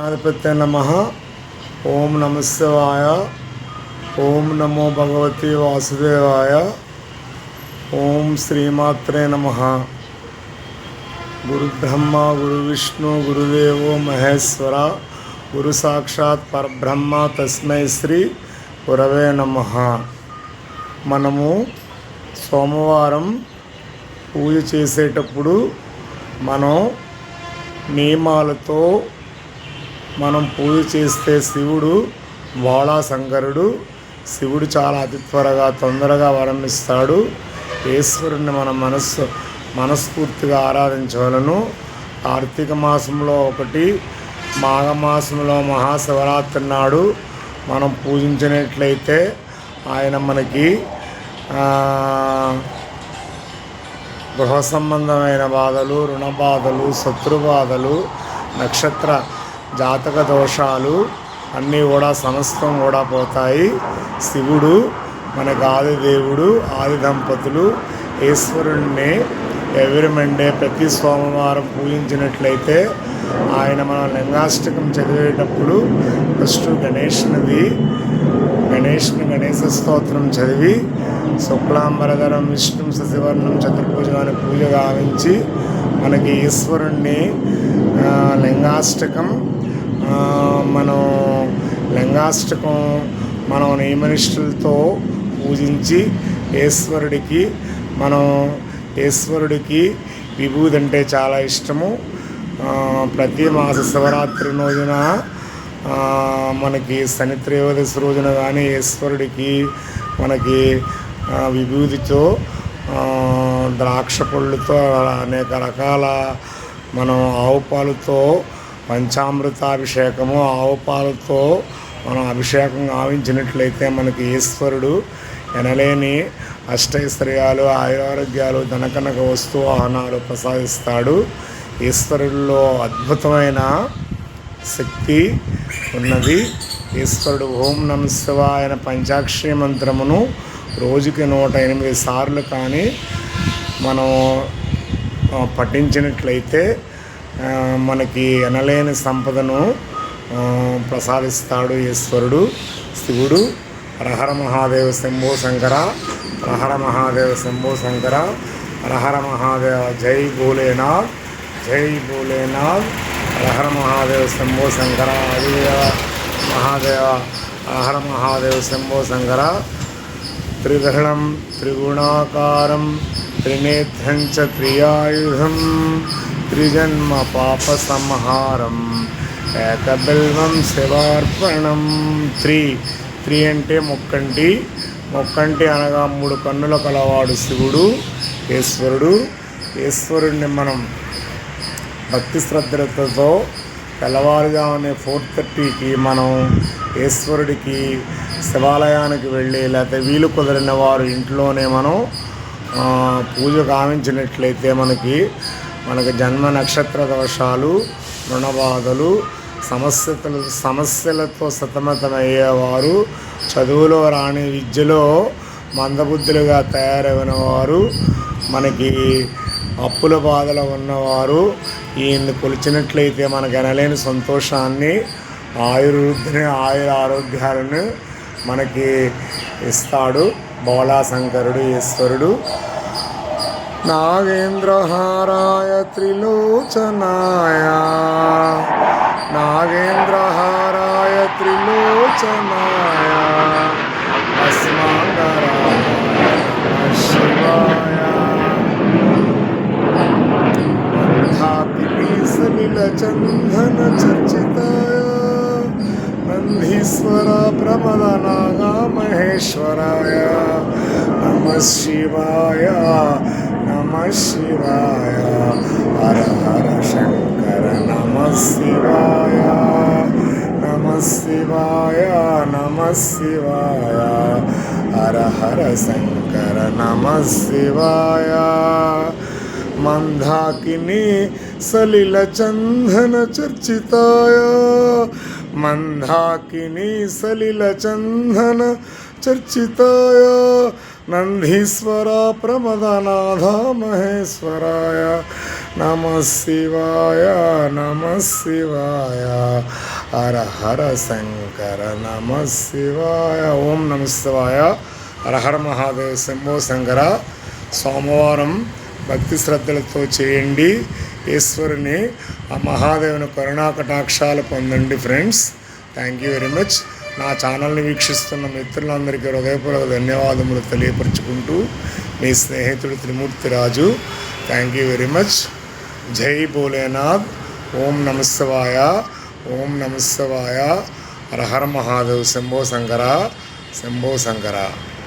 గణాధిపత్య నమ. ఓం నమ ఓం నమో భగవతి వాసుదేవాయ. ఓం శ్రీమాత్రే నమ. గురు బ్రహ్మ గురు విష్ణు గురుదేవో మహేశ్వర గురు సాక్షాత్ పరబ్రహ్మ తస్మై శ్రీ గురవే నమ. మనము సోమవారం పూజ చేసేటప్పుడు మనం నియమాలతో మనం పూజ చేస్తే శివుడు బాళాశంకరుడు శివుడు చాలా అతి త్వరగా తొందరగా వరణిస్తాడు ఈశ్వరుణ్ణి మన మనస్సు మనస్ఫూర్తిగా ఆరాధించవలను. కార్తీక మాసంలో ఒకటి మాఘమాసంలో మహాశివరాత్రి నాడు మనం పూజించినట్లయితే ఆయన మనకి గృహ సంబంధమైన బాధలు రుణ బాధలు శత్రు బాధలు నక్షత్ర జాతక దోషాలు అన్నీ కూడా సమస్తం కూడా పోతాయి. శివుడు మనకు ఆది దేవుడు ఆది దంపతులు ఈశ్వరుణ్ణి ఎవరి మండే ప్రతి సోమవారం పూజించినట్లయితే ఆయన మనం లింగాష్టకం చదివేటప్పుడు ఫస్ట్ గణేష్నిది గణేష్ని గణేశ స్తోత్రం చదివి శుక్లాంబరధరం విష్ణు శశివర్ణం చతుర్భుజ అని పూజ గావించి మనకి ఈశ్వరుణ్ణి లింగాష్టకం మనం లింగాష్టకం మనం నియమనిష్ఠులతో పూజించి ఈశ్వరుడికి మనం ఈశ్వరుడికి విభూది అంటే చాలా ఇష్టము. ప్రతి మాస శివరాత్రి రోజున మనకి శని త్రయోదశి రోజున కానీ ఈశ్వరుడికి మనకి విభూతితో ద్రాక్ష పళ్ళుతో అనేక రకాల మనం ఆవు పాలుతో పంచామృతాభిషేకము ఆవు పాలతో మనం అభిషేకం గావించినట్లయితే మనకి ఈశ్వరుడు ఎనలేని అష్టైశ్వర్యాలు ఆయురారోగ్యాలు ధనకనక వస్తు వాహనాలు ప్రసాదిస్తాడు. ఈశ్వరుడిలో అద్భుతమైన శక్తి ఉన్నది. ఈశ్వరుడు ఓం నమ శివాయన పంచాక్షరి మంత్రమును రోజుకి నూట ఎనిమిది సార్లు కానీ మనం పఠించినట్లయితే మనకి ఎనలేని సంపదను ప్రసాదిస్తాడు ఈశ్వరుడు శివుడు. రహర మహాదేవ శంభో శంకర రహర మహాదేవ శంభో శంకర రహర మహాదేవ జై భోలేనాథ్ జై భోలేనాథ్ రహర మహాదేవ శంభో శంకర ఆదిదేవ మహాదేవ రహర మహాదేవ శంభో శంకర. త్రిగ్రహణం త్రిగుణాకారం త్రినేత్రం చ త్రియాయుధం. త్రిజన్మ పాప సంహారం ఏకబిల్వం శివార్పణం త్రీ త్రీ అంటే మొక్కంటి మొక్కంటి అనగా మూడు కన్నుల కలవాడు శివుడు ఈశ్వరుడు. ఈశ్వరుడిని మనం భక్తి శ్రద్ధలతో తెల్లవారుజామునే ఫోర్ థర్టీకి మనం ఈశ్వరుడికి శివాలయానికి వెళ్ళి లేకపోతే వీలు కుదిరిన వారు ఇంట్లోనే మనం పూజ గావించినట్లయితే మనకి మనకు జన్మ నక్షత్ర దోషాలు రుణబాధలు సమస్యలు సమస్యలతో సతమతమయ్యేవారు చదువులో రాని విద్యలో మందబుద్ధులుగా తయారైన వారు మనకి అప్పుల బాధలు ఉన్నవారు ఈయన్ని కొలిచినట్లయితే మనకు అనలేని సంతోషాన్ని ఆయుర్వృద్ధిని ఆయుర ఆరోగ్యాలను మనకి ఇస్తాడు బోళాశంకరుడు ఈశ్వరుడు. नागेन्द्रहाराय त्रिलोचनाय। नागेन्द्रहाराय त्रिलोचनाय। अस्माकराय शिवाय सलिलचन्दनचर्चिताय नन्दीश्वर प्रमदनागामहेश्वराय नमः शिवाय। మహేశ్వరాయ నమ శివాయ నమ శివాయ హర హర శంకర నమ శివాయ నమ శివాయ నమ శివాయ హర హర శంకర నమ శివాయ మందాకిని నందీశ్వర ప్రమదనాథ మహేశ్వరాయ నమ శివాయ నమ శివాయ హర హర శంకర నమ శివాయ ఓం నమ శివాయ హర హర మహాదేవ్ శంభో శంకర సోమవారం భక్తి శ్రద్ధలతో చేయండి. ఈశ్వరుని ఆ మహాదేవుని కరుణా కటాక్షాలు పొందండి friends thank you very much నా ఛానల్ని వీక్షిస్తున్న మిత్రులందరికీ హృదయపూర్వక ధన్యవాదములు తెలియపరుచుకుంటూ మీ స్నేహితుడు Trimurthi Raju. Thank you very much జై భోలేనాథ్. ఓం నమ ఓం నమ హరహర మహాదేవ్. శంభో శంకర. శంభో శంకర.